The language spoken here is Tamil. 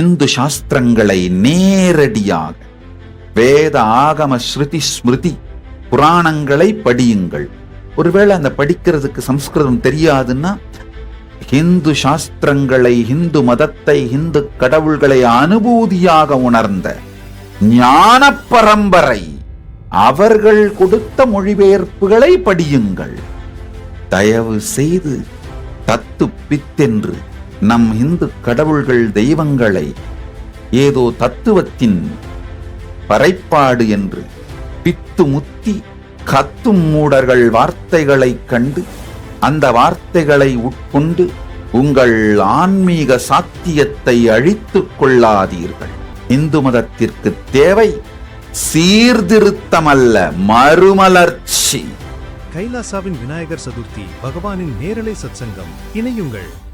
இந்து சாஸ்திரங்களை நேரடியாக வேத ஆகம ஸ்ருதி ஸ்மிருதி புராணங்களை படியுங்கள். ஒருவேளை அந்த படிக்கிறதுக்கு சம்ஸ்கிருதம் தெரியாதுன்னா ஹிந்து சாஸ்திரங்களை ஹிந்து மதத்தை ஹிந்து கடவுள்களை அனுபூதியாக உணர்ந்த ஞான பரம்பரை அவர்கள் கொடுத்த மொழிபெயர்ப்புகளை படியுங்கள். தயவு செய்து தத்து பித்தென்று நம் இந்து கடவுள்கள் தெய்வங்களை ஏதோ தத்துவத்தின் பறைப்பாடு என்று பித்து முத்தி கத்தும் மூடர்கள் வார்த்தைகளைக் கண்டு அந்த வார்த்தைகளை உட்கொண்டு உங்கள் ஆன்மீக சாத்தியத்தை அழித்துக் கொள்ளாதீர்கள். இந்து மதத்திற்கு தேவை சீர்திருத்தமல்ல மறுமலர்ச்சி. கைலாசாவின் விநாயகர் சதுர்த்தி பகவானின் நேரலை சத்சங்கம் இணையுங்கள்.